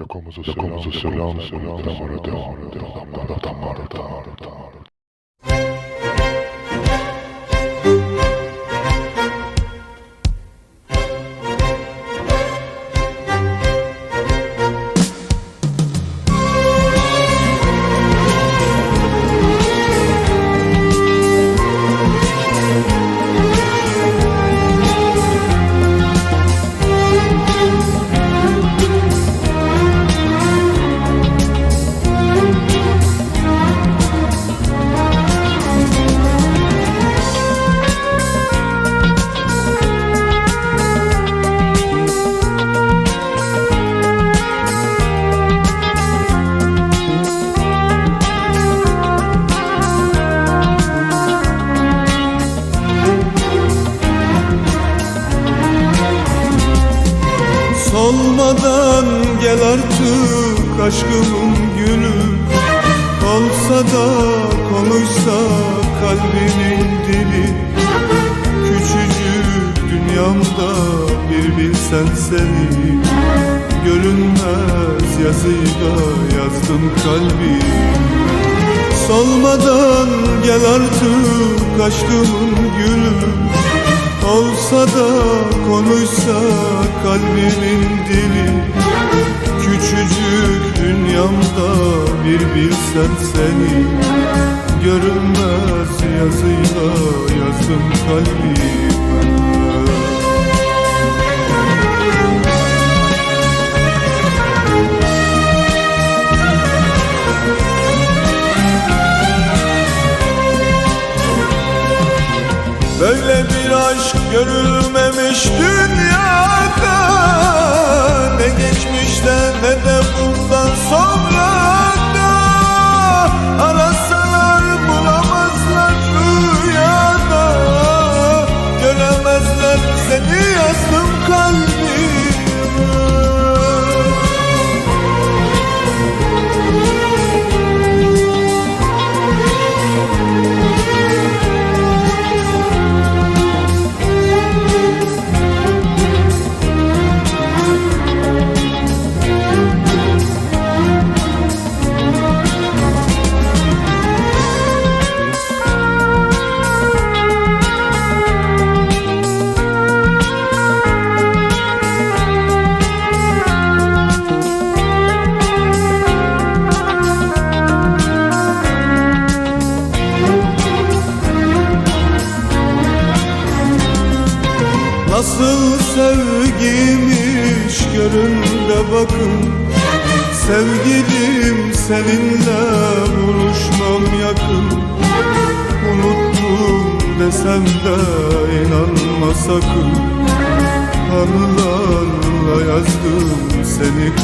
Jag kommer så se se lång, se lång, så se lång, så se lång, aşkımın gülü Olsa da konuşsa kalbinin dili. Küçücük dünyamda bir bilsen seni. Görünmez yazıyla yazdım kalbi. Solmadan gel artık aşkımın gülü. Olsa da konuşsa kalbimin dili. Küçücük dünyamda bir bilsen seni. Görünmez yazıyla yazdım kalbime Böyle bir aşk görülmemiş dünyada. Ne geçmişte ne de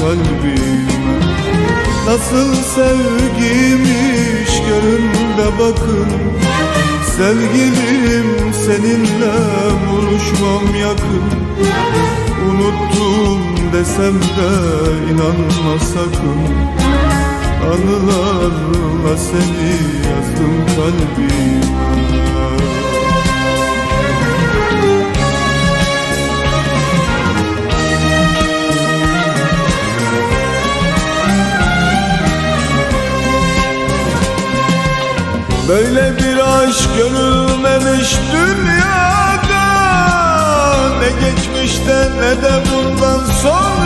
seni kalbime Nasıl sevgiymiş görün bakın. Sevgilim seninle buluşmam yakın. Unuttum desem de inanma sakın. Anılarla seni yazdım kalbime Böyle bir aşk görülmemiş dünyada. Ne geçmişte ne de bundan sonra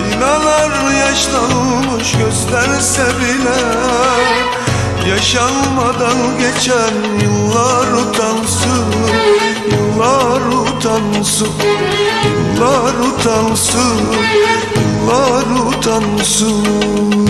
Aynalar yaşlanmış gösterse bile Yaşanmadan geçen yıllar utansın Yıllar utansın Yıllar utansın Yıllar utansın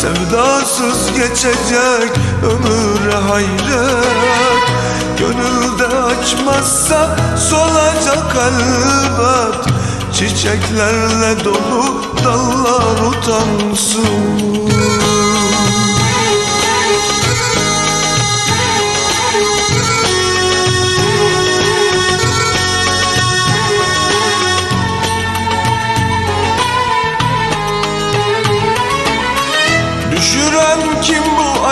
Sevdasız geçecek ömür hayret. Gönülde açmazsa solacak elbet. Çiçeklerle dolu dallar utansın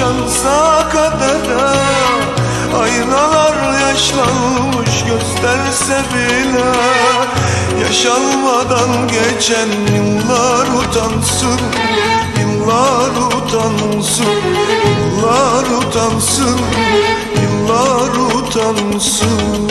şansa kadere. Aynalar yaşlanmış gösterse bile. Yaşanmadan geçen yıllar utansın. Yıllar utansın. Yıllar utansın. Yıllar utansın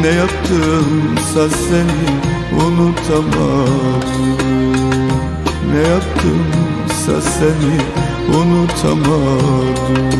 Ne yaptımsa seni unutamadım Ne yaptımsa seni unutamadım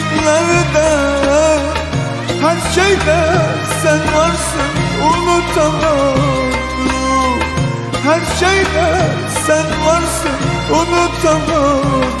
eski günlerde Her şeyde sen varsın unutamadım Her şeyde sen varsın unutamadım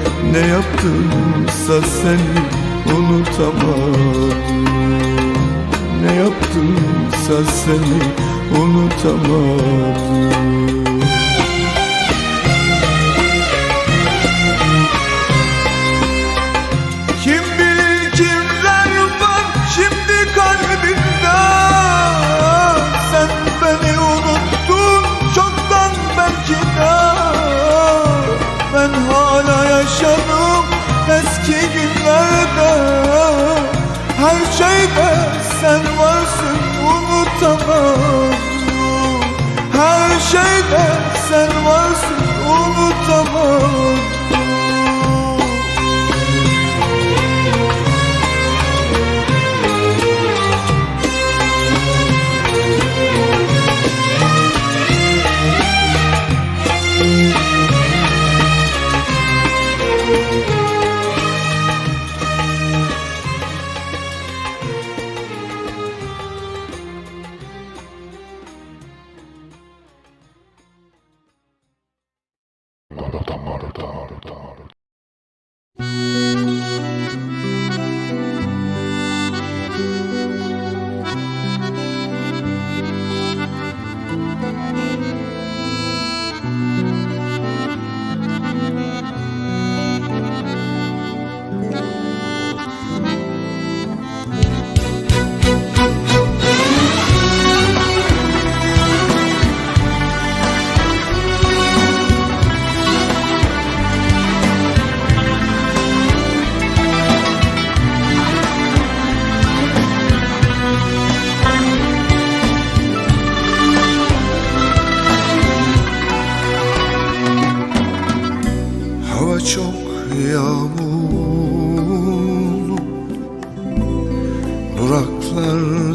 Ne yaptımsa seni unutamadım. Ne yaptımsa seni unutamadım unutamadım Her şeyde sen varsın unutamadım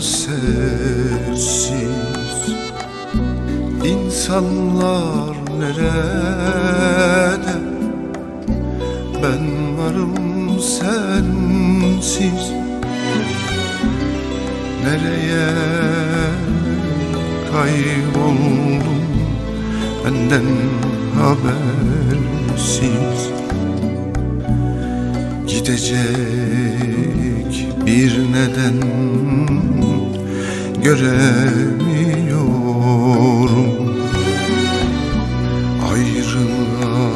Sessiz. İnsanlar nerede? Ben varım sensiz. Nereye kayboldum Benden habersiz? Gidecek bir neden göremiyorum. Ayrılığa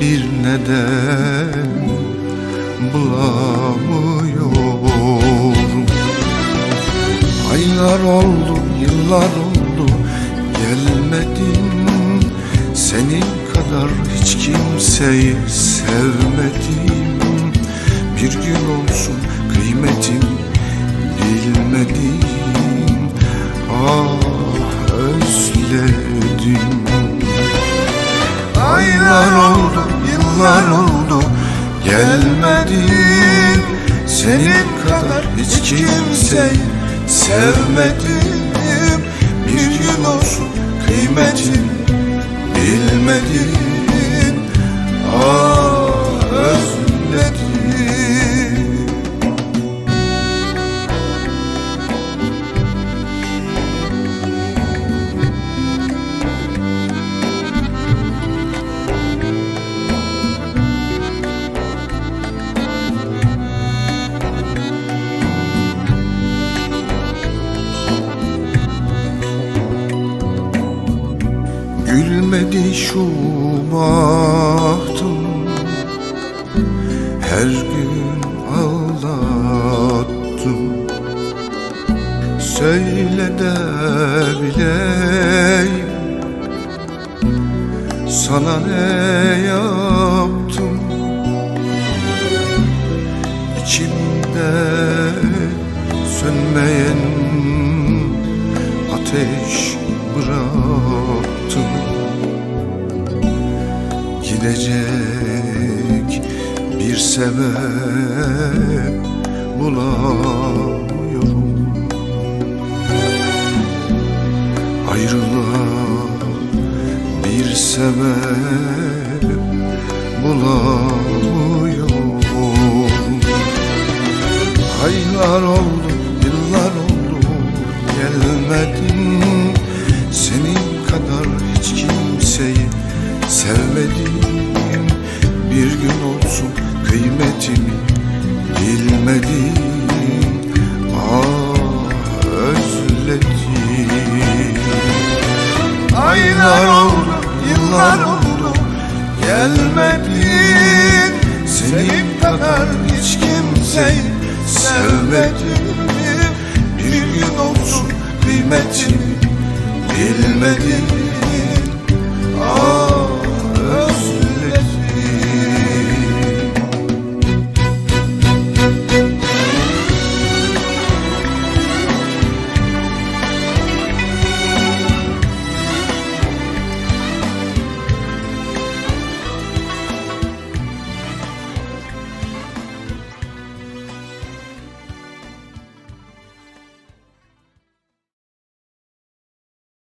bir neden bulamıyorum. Aylar oldu, yıllar oldu gelmedin Senin kadar hiç kimseyi sevmedim. Bir gün olsun kıymetim bilmedim Ah özledim. Aylar oldu, yıllar oldu Gelmedin. Senin kadar hiç kimseyi sevmedim. Bir gün olsun kıymetin bilmedin. Ah şu bahtım Her gün ağlattım. Söyle de bileyim Sana ne yaptım? İçimde sönmeyen Gidecek bir sebep bulamıyorum. Ayrılığa bir sebep bulamıyorum. Aylar oldu, kadar hiç kimseyi sevmedim. Bir gün olsun kıymetini bilmedim. Ah.